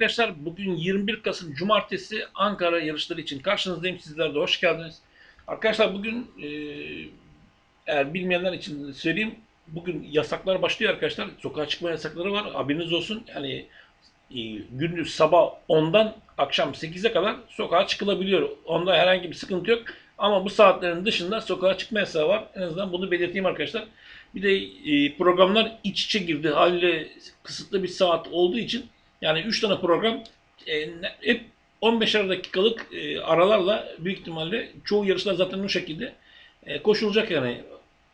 arkadaşlar. Bugün 21 Kasım Cumartesi Ankara yarışları için karşınızdayım. Sizler de hoş geldiniz. Arkadaşlar bugün e, eğer bilmeyenler için söyleyeyim. Bugün yasaklar başlıyor arkadaşlar. Sokağa çıkma yasakları var. Haberiniz olsun. Yani e, gündüz sabah 10'dan akşam 8'e kadar sokağa çıkılabiliyor. Onda herhangi bir sıkıntı yok. Ama bu saatlerin dışında sokağa çıkma yasağı var. En azından bunu belirteyim arkadaşlar. Bir de e, programlar iç içe girdi. Haliyle kısıtlı bir saat olduğu için yani 3 tane program e, hep 15'er dakikalık e, aralarla büyük ihtimalle çoğu yarışlar zaten o şekilde e, koşulacak yani.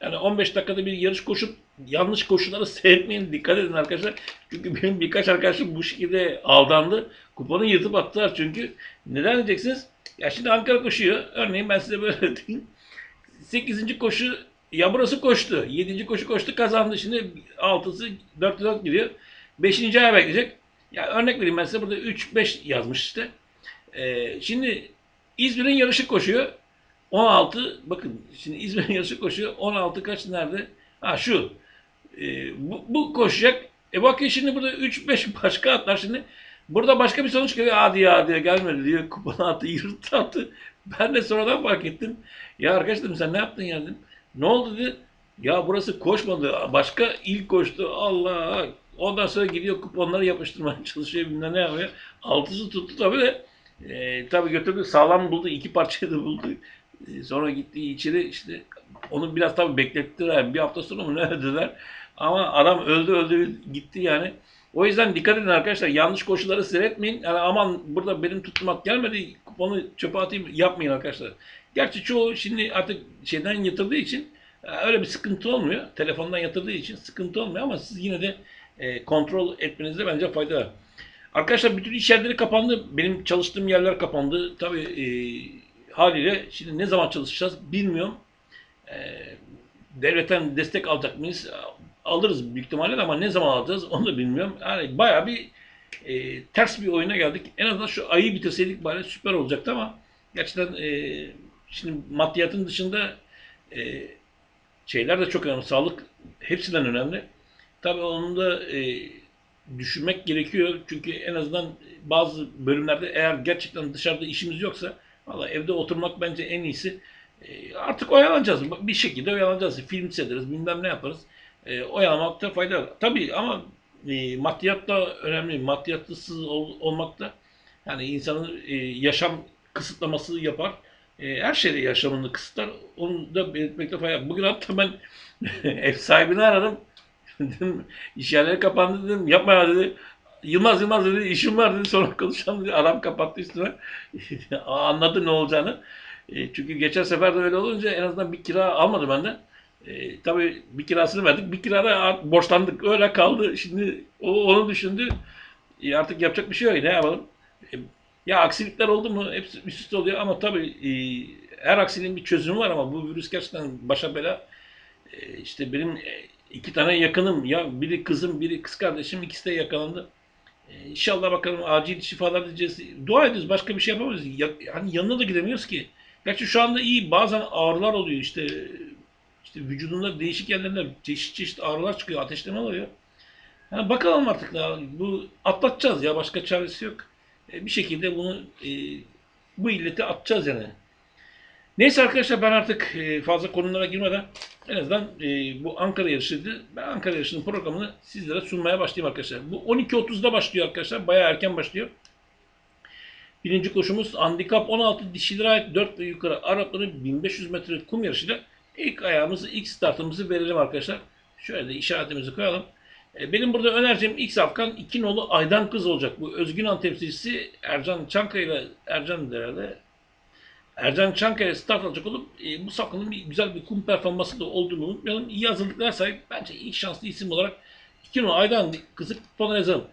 Yani 15 dakikada bir yarış koşup yanlış koşuları seyretmeyin. Dikkat edin arkadaşlar. Çünkü benim birkaç arkadaşım bu şekilde aldandı. Kuponu yırtıp attılar çünkü. Neden diyeceksiniz? Ya şimdi Ankara koşuyor. Örneğin ben size böyle diyeyim. 8. koşu ya burası koştu. 7. koşu koştu kazandı. Şimdi 6'sı 4 4 gidiyor. 5. aya bekleyecek. Ya örnek vereyim ben size burada 3-5 yazmış işte. Ee, şimdi İzmir'in yarışı koşuyor. 16 bakın şimdi İzmir'in yarışı koşuyor. 16 kaç nerede? Ha şu. Ee, bu, bu koşacak. E bakın şimdi burada 3-5 başka atlar şimdi. Burada başka bir sonuç geliyor. Hadi ya diye gelmedi diyor. Kuponu attı, yırttı attı. Ben de sonradan fark ettim. Ya arkadaş dedim sen ne yaptın ya dedim. Ne oldu dedi. Ya burası koşmadı. Başka il koştu. Allah. Ondan sonra gidiyor kuponları yapıştırmaya çalışıyor. Bilmem ne yapıyor. Altısı tuttu tabii de. E, tabii götürdü. Sağlam buldu. iki parçayı da buldu. E, sonra gitti içeri işte onu biraz tabii beklettiler. Bir hafta sonra mı ne dediler. Ama adam öldü öldü gitti yani. O yüzden dikkat edin arkadaşlar. Yanlış koşuları seyretmeyin. Yani aman burada benim tutmak gelmedi. Kuponu çöpe atayım yapmayın arkadaşlar. Gerçi çoğu şimdi artık şeyden yatırdığı için e, öyle bir sıkıntı olmuyor. Telefondan yatırdığı için sıkıntı olmuyor ama siz yine de e, kontrol etmenizde bence fayda var. Arkadaşlar bütün iş yerleri kapandı. Benim çalıştığım yerler kapandı. Tabii e, haliyle şimdi ne zaman çalışacağız bilmiyorum. E, devletten destek alacak mıyız? Alırız büyük ihtimalle ama ne zaman alacağız onu da bilmiyorum. Yani bayağı bir e, ters bir oyuna geldik. En azından şu ayı bitirseydik bari süper olacaktı ama gerçekten e, şimdi maddiyatın dışında e, şeyler de çok önemli. Sağlık hepsinden önemli. Tabii onu da e, düşünmek gerekiyor. Çünkü en azından bazı bölümlerde eğer gerçekten dışarıda işimiz yoksa valla evde oturmak bence en iyisi. E, artık oyalanacağız. Bir şekilde oyalanacağız. Film seyrederiz, bilmem ne yaparız. E, oyalamakta fayda var. Tabii ama e, maddiyat da önemli. Maddiyatsız ol, olmak da yani insanın e, yaşam kısıtlaması yapar. E, her şeyde yaşamını kısıtlar. Onu da belirtmekte fayda var. Bugün hatta ben ev sahibini aradım. Dedim iş yerleri kapandı dedim. Yapma ya dedi. Yılmaz Yılmaz dedi işim var dedi sonra konuşalım dedi. Adam kapattı üstüne. Anladı ne olacağını. E, çünkü geçen sefer de öyle olunca en azından bir kira almadı benden. E, tabii bir kirasını verdik. Bir kirada borçlandık. Öyle kaldı. Şimdi o onu düşündü. E, artık yapacak bir şey yok. Ne yapalım? E, ya aksilikler oldu mu hepsi üst üste oluyor ama tabii e, her aksiliğin bir çözümü var ama bu virüs gerçekten başa bela. E, işte benim e, iki tane yakınım ya biri kızım biri kız kardeşim ikisi de yakalandı. E, İnşallah bakalım acil şifalar diyeceğiz. Dua ediyoruz başka bir şey yapamayız. Ya, hani yanına da gidemiyoruz ki. Gerçi şu anda iyi bazen ağrılar oluyor işte işte vücudunda değişik yerlerinde çeşit çeşit ağrılar çıkıyor, ateşleme oluyor. Yani bakalım artık ya, bu atlatacağız ya başka çaresi yok. E, bir şekilde bunu e, bu illeti atacağız yani. Neyse arkadaşlar ben artık e, fazla konulara girmeden en azından e, bu Ankara yarışıydı. Ben Ankara yarışının programını sizlere sunmaya başlayayım arkadaşlar. Bu 12.30'da başlıyor arkadaşlar. Bayağı erken başlıyor. Birinci koşumuz handikap 16 dişilere ait 4 ve yukarı Arapların 1500 metre kum yarışıyla ilk ayağımızı, ilk startımızı verelim arkadaşlar. Şöyle de işaretimizi koyalım. E, Benim burada önereceğim ilk safkan 2 nolu Aydan Kız olacak. Bu Özgün temsilcisi Ercan Çankaya ile Ercan herhalde Ercan Çankaya start alacak olup e, bu safkanın bir, güzel bir kum performansı da olduğunu unutmayalım. İyi hazırlıklar sahip. Bence ilk şanslı isim olarak 2 nolu Aydan Kız'ı kupona yazalım.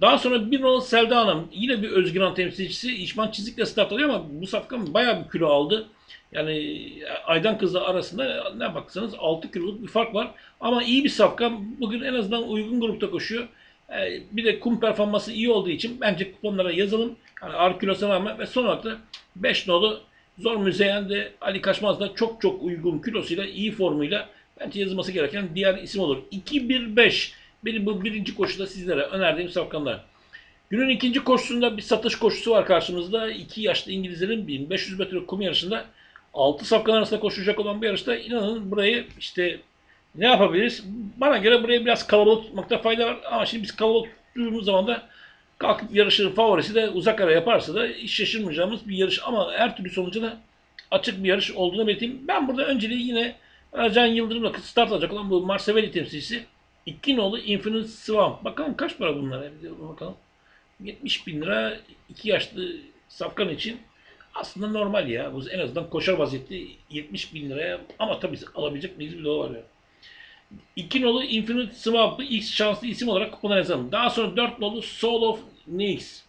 Daha sonra bir nolu Selda Hanım yine bir Özgün Han temsilcisi İşman Çizik'le start alıyor ama bu safkan bayağı bir kilo aldı. Yani Aydan kızla arasında ne baksanız 6 kiloluk bir fark var. Ama iyi bir safkan. Bugün en azından uygun grupta koşuyor. Ee, bir de kum performansı iyi olduğu için bence kuponlara yazalım. Yani ağır kilosuna rağmen ve son olarak da 5 nolu Zor Müzeyyen de Ali Kaçmaz da çok çok uygun kilosuyla, iyi formuyla bence yazılması gereken diğer isim olur. 2-1-5 benim bu birinci koşuda sizlere önerdiğim safkanlar. Günün ikinci koşusunda bir satış koşusu var karşımızda. İki yaşlı İngilizlerin 1500 metre kum yarışında 6 safkan arasında koşacak olan bir yarışta inanın burayı işte ne yapabiliriz? Bana göre burayı biraz kalabalık tutmakta fayda var. Ama şimdi biz kalabalık tuttuğumuz zaman da kalkıp yarışın favorisi de uzak ara yaparsa da hiç şaşırmayacağımız bir yarış. Ama her türlü sonucu da açık bir yarış olduğunu belirteyim. Ben burada önceliği yine Can Yıldırım'la start alacak olan bu Marsevelli temsilcisi İki nolu Infinite Swamp. Bakalım kaç para bunlar? Bakalım. 70 bin lira iki yaşlı safkan için aslında normal ya. Bu en azından koşar vaziyette 70 bin liraya ama tabii alabilecek miyiz bir de var ya. İki nolu Infinite Swamp'ı ilk şanslı isim olarak kupona yazalım. Daha sonra 4 nolu Soul of Nix.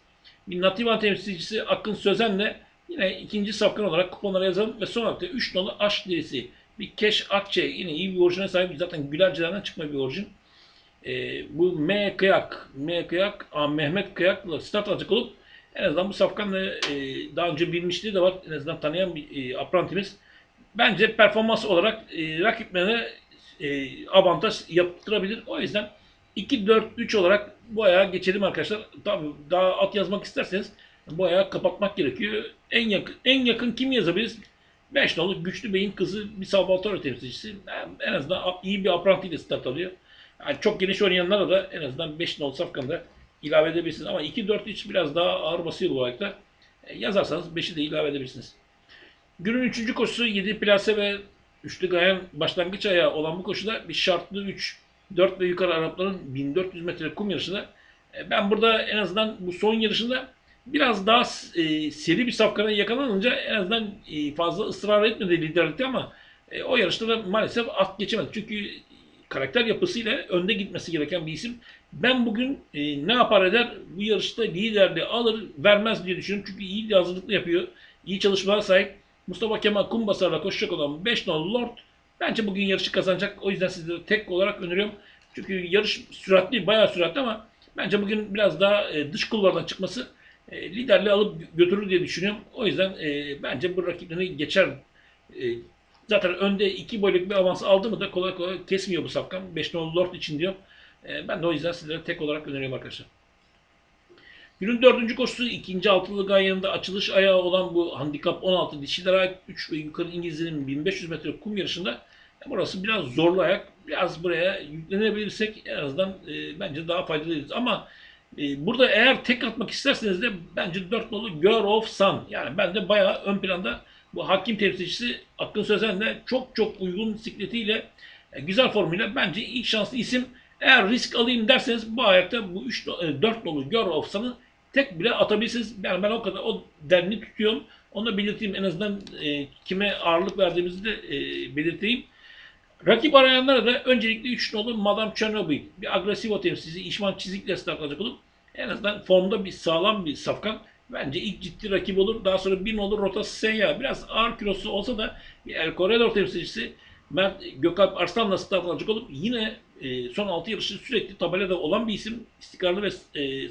Bir Nativan temsilcisi Akın Sözen'le yine ikinci safkan olarak kuponlara yazalım. Ve son olarak da 3 nolu Aşk Delisi. Bir Keş Akçe yine iyi bir orijine sahip. Zaten Gülercilerden çıkma bir orijin. Ee, bu M Kıyak, M Kıyak, A, Mehmet Kıyak'la start alacak olup en azından bu safkanla e, daha önce bilmişliği de var. En azından tanıyan bir e, aprantimiz. Bence performans olarak e, rakiplerine e, avantaj yaptırabilir. O yüzden 2-4-3 olarak bu ayağa geçelim arkadaşlar. Tabii daha at yazmak isterseniz bu ayağı kapatmak gerekiyor. En yakın, en yakın kim yazabiliriz? 5 nolu güçlü beyin kızı bir Salvatore temsilcisi. En azından iyi bir aprantiyle start alıyor. Yani çok geniş oynayanlara da en azından 5 nolu safkanı ilave edebilirsiniz. Ama 2-4-3 biraz daha ağır basıyor bu ayakta. E, yazarsanız 5'i de ilave edebilirsiniz. Günün 3. koşusu 7 plase ve üçlü gayen başlangıç ayağı olan bu koşuda bir şartlı 3, 4 ve yukarı Arapların 1400 metre kum yarışında e, ben burada en azından bu son yarışında biraz daha e, seri bir safkana yakalanınca en azından e, fazla ısrar etmedi liderlikte ama e, o yarışta da maalesef at geçemedi. Çünkü karakter yapısıyla önde gitmesi gereken bir isim. Ben bugün e, ne yapar eder bu yarışta liderliği alır vermez diye düşünüyorum. Çünkü iyi hazırlıklı yapıyor. İyi çalışmalara sahip. Mustafa Kemal Kumbasar'la koşacak olan 5 nolu Lord bence bugün yarışı kazanacak. O yüzden sizlere tek olarak öneriyorum. Çünkü yarış süratli, bayağı süratli ama bence bugün biraz daha e, dış kulvardan çıkması e, liderliği alıp götürür diye düşünüyorum. O yüzden e, bence bu rakiplerini geçer. Zaten önde iki boyluk bir avans aldı mı da kolay kolay kesmiyor bu safkan. 5 nolu Lord için diyor. Ben de o yüzden sizlere tek olarak öneriyorum arkadaşlar. Günün dördüncü koşusu ikinci altılı ganyanında açılış ayağı olan bu handikap 16 dişilere ait 3 ve yukarı İngilizlerin 1500 metre kum yarışında burası biraz zorlu ayak. Biraz buraya yüklenebilirsek en azından e, bence daha faydalıyız. Ama e, burada eğer tek atmak isterseniz de bence 4 nolu Girl of Sun. Yani ben de bayağı ön planda bu hakim temsilcisi Akın Sözen'le çok çok uygun sikletiyle e, güzel formuyla bence ilk şanslı isim. Eğer risk alayım derseniz bu ayakta bu 3 4 nolu Girl of Sun'ı tek bile atabilirsiniz. Yani ben o kadar o denli tutuyorum. Onu da belirteyim. En azından e, kime ağırlık verdiğimizi de e, belirteyim. Rakip arayanlara da öncelikle 3 nolu Madame Chernobyl. Bir agresivo temsilcisi İşman Çizik'le start alacak olup en azından formda bir sağlam bir safkan. Bence ilk ciddi rakip olur. Daha sonra bir nolu Rota Senya. Biraz ağır kilosu olsa da El Corredor temsilcisi Mert Gökalp Arslan'la start alacak olup yine e, son 6 yarışı sürekli tabelada olan bir isim. İstikrarlı ve e,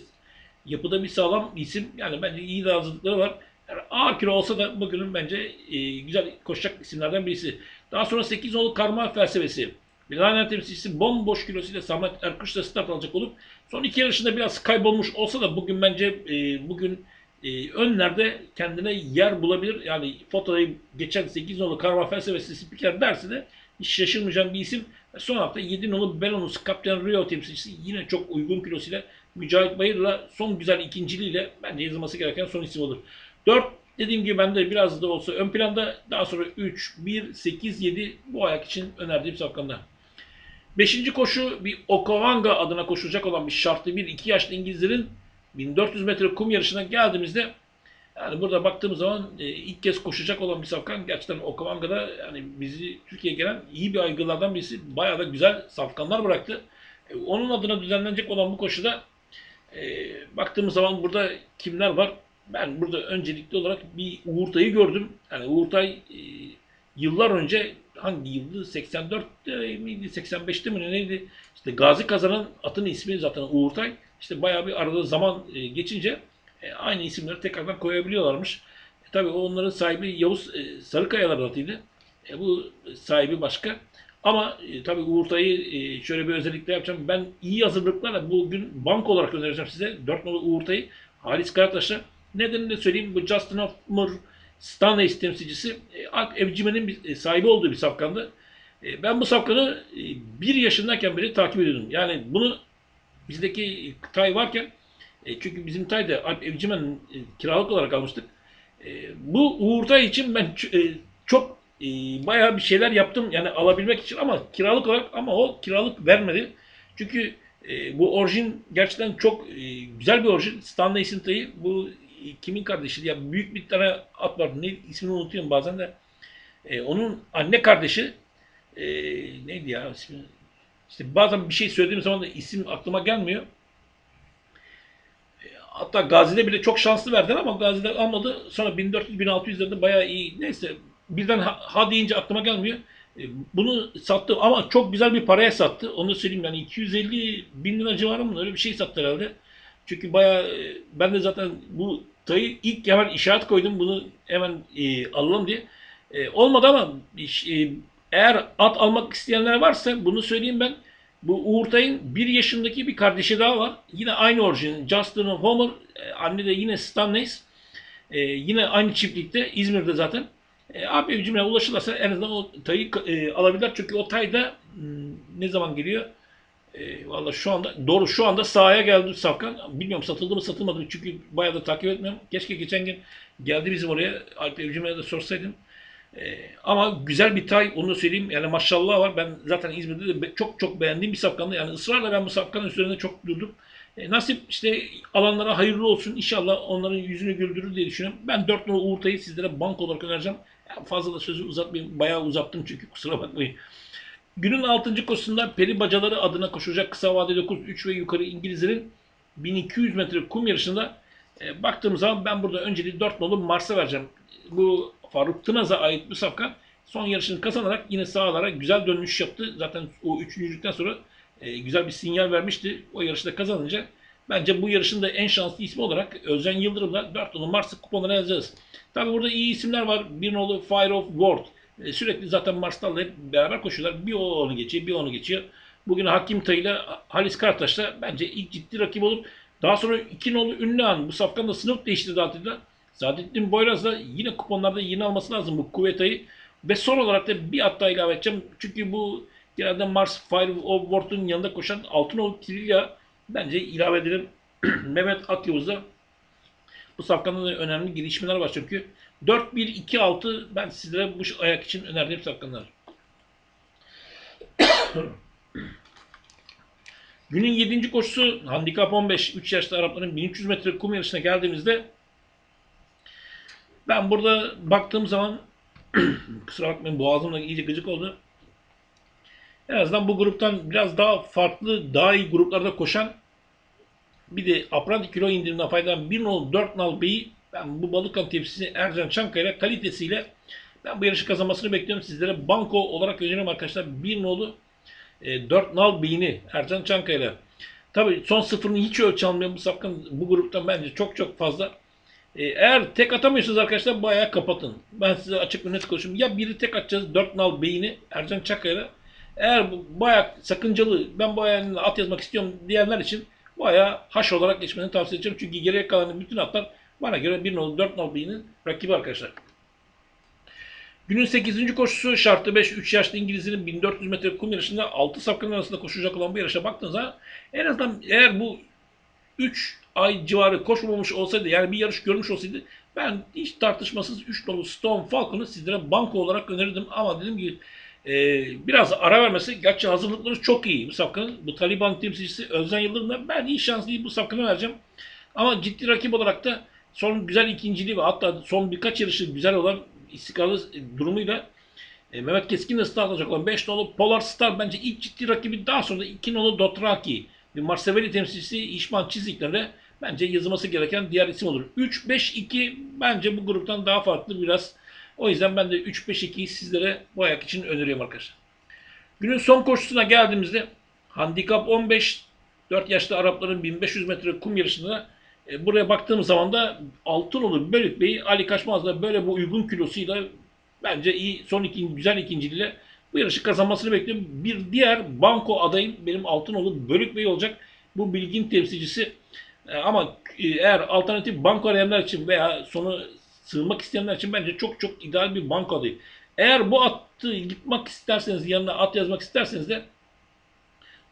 yapıda bir sağlam isim. Yani bence iyi de hazırlıkları var. Yani A kilo olsa da bugünün bence e, güzel koşacak isimlerden birisi. Daha sonra 8 nolu karma felsefesi. Milano temsilcisi bomboş kilosuyla Samet Erkuş'la start alacak olup son iki yarışında biraz kaybolmuş olsa da bugün bence e, bugün e, önlerde kendine yer bulabilir. Yani fotoğrafı geçen 8 nolu karma felsefesi spiker dersi de hiç şaşırmayacağım bir isim. Son hafta 7 nolu Belonus Kaptan Rio temsilcisi yine çok uygun kilosuyla Mücahit Bayır'la son güzel ikinciliğiyle bence yazılması gereken son isim olur. 4 dediğim gibi bende biraz da olsa ön planda daha sonra 3, 1, 8, 7 bu ayak için önerdiğim safkanlar. Beşinci koşu bir Okavanga adına koşulacak olan bir şartlı bir iki yaşlı İngilizlerin 1400 metre kum yarışına geldiğimizde yani burada baktığımız zaman e, ilk kez koşacak olan bir safkan gerçekten Okavanga'da yani bizi Türkiye'ye gelen iyi bir aygılardan birisi bayağı da güzel safkanlar bıraktı. E, onun adına düzenlenecek olan bu koşuda e, baktığımız zaman burada kimler var? Ben burada öncelikli olarak bir Uğurtay'ı gördüm. Yani Uğurtay e, yıllar önce hangi yıldı? 84'te miydi? 85'te mi neydi? İşte Gazi kazanan atın ismi zaten Uğurtay. İşte bayağı bir arada zaman e, geçince e, aynı isimleri tekrardan koyabiliyorlarmış. E, tabii onların sahibi Yavuz e, Sarıkayalar atıydı. E, bu sahibi başka. Ama e, tabii Uğurtay'ı e, şöyle bir özellikle yapacağım. Ben iyi hazırlıklarla bugün bank olarak önereceğim size. 4 numaralı Uğurtay'ı Halis Karataş'la. Nedenini de söyleyeyim. Bu Justin Hoffman Stanley temsilcisi e, Evcimen'in e, sahibi olduğu bir safkandı. E, ben bu safkanı e, bir yaşındayken beri takip ediyordum. Yani bunu bizdeki tay varken e, çünkü bizim tay da Alp Evcimen'in e, kiralık olarak almıştık. E, bu Uğur Tay için ben e, çok e, bayağı bir şeyler yaptım yani alabilmek için ama kiralık olarak ama o kiralık vermedi. Çünkü e, bu orijin gerçekten çok e, güzel bir orijin. Stanley Sintay'ı bu e, kimin kardeşi ya büyük bir tane at var. Ne ismini unutuyorum bazen de. E, onun anne kardeşi e, neydi ya ismi? İşte bazen bir şey söylediğim zaman da isim aklıma gelmiyor. E, Hatta Gazi'de bile çok şanslı verdiler ama Gazi'de almadı. Sonra 1400-1600'lerde bayağı iyi. Neyse birden ha, ha deyince aklıma gelmiyor. E, Bunu sattı ama çok güzel bir paraya sattı. Onu söyleyeyim yani 250 bin lira civarı mı öyle bir şey sattı herhalde. Çünkü bayağı e, ben de zaten bu tayı ilk hemen işaret koydum bunu hemen e, alalım diye. E, olmadı ama e, eğer at almak isteyenler varsa bunu söyleyeyim ben. Bu Uğur Tay'ın bir yaşındaki bir kardeşi daha var. Yine aynı orijin. Justin Homer. e, Anne de yine Stanleys. E, yine aynı çiftlikte. İzmir'de zaten. E, abi evcimle ulaşırlarsa en azından o tayı e, alabilirler. Çünkü o tay da hmm, ne zaman geliyor? E, Valla şu anda doğru şu anda sahaya geldi Safkan. Bilmiyorum satıldı mı satılmadı mı çünkü bayağı da takip etmiyorum. Keşke geçen gün geldi bizim oraya. Alp Evcim'e de sorsaydım. E, ama güzel bir tay onu söyleyeyim. Yani maşallah var. Ben zaten İzmir'de de çok çok beğendiğim bir safkandı. Yani ısrarla ben bu safkanın üzerinde çok durdum. E, nasip işte alanlara hayırlı olsun. İnşallah onların yüzünü güldürür diye düşünüyorum. Ben 4 numara Uğur Tay'ı sizlere bank olarak önereceğim. Fazla da sözü uzatmayayım. Bayağı uzattım çünkü kusura bakmayın. Günün 6. koşusunda peri bacaları adına koşacak kısa vadeli 9 3 ve yukarı İngilizlerin 1200 metre kum yarışında e, baktığım zaman ben burada önceliği 4 nolu Mars'a vereceğim. Bu Faruk Tınaz'a ait bir safkan son yarışını kazanarak yine sahalara güzel dönüş yaptı. Zaten o üçüncülükten sonra e, güzel bir sinyal vermişti. O yarışta kazanınca bence bu yarışın da en şanslı ismi olarak Özcan Yıldırım'la 4 nolu Mars'ı kuponlara yazacağız. Tabi burada iyi isimler var. Bir nolu Fire of Ward. E, sürekli zaten Mars'larla hep beraber koşuyorlar. Bir onu geçiyor, bir onu geçiyor. Bugün Hakim Tay'la Halis Karataş'la bence ilk ciddi rakip olup daha sonra iki nolu Ünlühan bu safkan da sınıf değiştirdi adıyla. Saadettin Boyraz da yine kuponlarda yeni alması lazım bu Kuvvetay'ı. Ve son olarak da bir at daha ilave edeceğim. Çünkü bu genelde Mars Fire of Ward'un yanında koşan Altınoğlu Trilya bence ilave edelim. Mehmet Akyavuz'da bu safkanda da önemli gelişmeler var çünkü. 4-1-2-6 ben sizlere bu ayak için önerdiğim safkanlar. Günün 7. koşusu handikap 15 3 yaşlı Arapların 1300 metre kum yarışına geldiğimizde ben burada baktığım zaman kusura bakmayın boğazım da iyice gıcık oldu. En azından bu gruptan biraz daha farklı, daha iyi gruplarda koşan bir de apranti kilo indirimden faydalanan 1 nol 4 nal beyi ben bu Balıkhan tepsisi Ercan Çankaya kalitesiyle ben bu yarışı kazanmasını bekliyorum. Sizlere banko olarak öneriyorum arkadaşlar. 1 nolu e, 4 nal beyini Ercan Çankaya. Tabii son sıfırını hiç ölçü almayan bu safkan bu gruptan bence çok çok fazla. E, eğer tek atamıyorsanız arkadaşlar bayağı kapatın. Ben size açık ve net konuşayım. Ya biri tek atacağız 4 nal beyini Ercan Çankaya'yla. Eğer bu bayağı sakıncalı ben bu ayağına at yazmak istiyorum diyenler için bayağı haş olarak geçmeni tavsiye edeceğim. Çünkü geriye kalan bütün atlar bana göre 1 nolu 4 nal beyinin rakibi arkadaşlar. Günün 8. koşusu şartlı 5 3 yaşlı İngilizlerin 1400 metre kum yarışında 6 safkanın arasında koşacak olan bu yarışa baktığınızda en azından eğer bu 3 ay civarı koşmamış olsaydı yani bir yarış görmüş olsaydı ben hiç tartışmasız 3 nolu Stone Falcon'u sizlere banko olarak önerirdim ama dedim ki e, biraz ara vermesi gerçi hazırlıkları çok iyi bu safkanın. Bu Taliban temsilcisi Özden Yıldırım'da ben iyi şanslıyım bu safkanı vereceğim. Ama ciddi rakip olarak da son güzel ikinciliği ve hatta son birkaç yarışı güzel olan istikrarlı durumuyla e, Mehmet Keskin de start alacak olan 5 nolu Polar Star bence ilk ciddi rakibi daha sonra da 2 nolu Dotraki ve Marseveli temsilcisi İşman Çizikler'de bence yazılması gereken diğer isim olur. 3-5-2 bence bu gruptan daha farklı biraz. O yüzden ben de 3-5-2'yi sizlere bu ayak için öneriyorum arkadaşlar. Günün son koşusuna geldiğimizde handikap 15 4 yaşlı Arapların 1500 metre kum yarışında e, buraya baktığım zaman da Altınoluk Bölük Bey Ali Kaçmaz'la böyle bu uygun kilosuyla bence iyi son iki güzel ikinciliğiyle Bu yarışı kazanmasını bekliyorum. Bir diğer banko adayım benim Altınoğlu Bölük Bey olacak. Bu bilgin temsilcisi. E, Ama e, eğer alternatif banko arayanlar için veya sonu sığınmak isteyenler için bence çok çok ideal bir banko adayı. Eğer bu attı gitmek isterseniz yanına at yazmak isterseniz de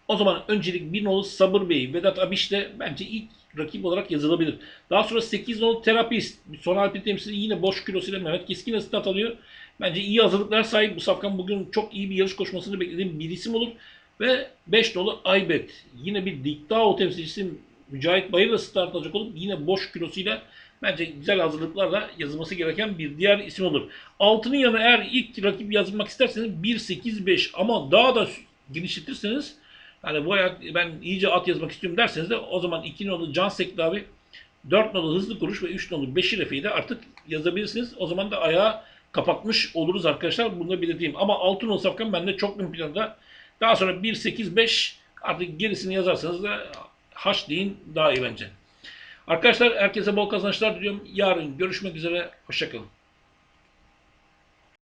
o zaman öncelik bir nolu Sabır Bey, Vedat Abiş de bence ilk rakip olarak yazılabilir. Daha sonra 8 nolu Terapist, son Alpin temsili yine boş kilosuyla Mehmet Keskin'e start alıyor. Bence iyi hazırlıklar sahip. Bu safkan bugün çok iyi bir yarış koşmasını beklediğim bir isim olur. Ve 5 nolu Aybet. Yine bir Diktao temsilcisi Mücahit Bayır'la start alacak olup yine boş kilosuyla bence güzel hazırlıklarla yazılması gereken bir diğer isim olur. Altının yanına eğer ilk rakip yazılmak isterseniz 1-8-5 ama daha da genişletirseniz yani bu ayak ben iyice at yazmak istiyorum derseniz de o zaman 2 nolu Can Sekdavi 4 nolu Hızlı Kuruş ve 3 nolu Beşir Efe'yi de artık yazabilirsiniz. O zaman da ayağı kapatmış oluruz arkadaşlar. Bunu da belirteyim. Ama 6 nolu safkan bende çok ön planda. Daha sonra 1-8-5 artık gerisini yazarsanız da haş deyin daha iyi bence. Arkadaşlar herkese bol kazançlar diliyorum. Yarın görüşmek üzere. Hoşçakalın.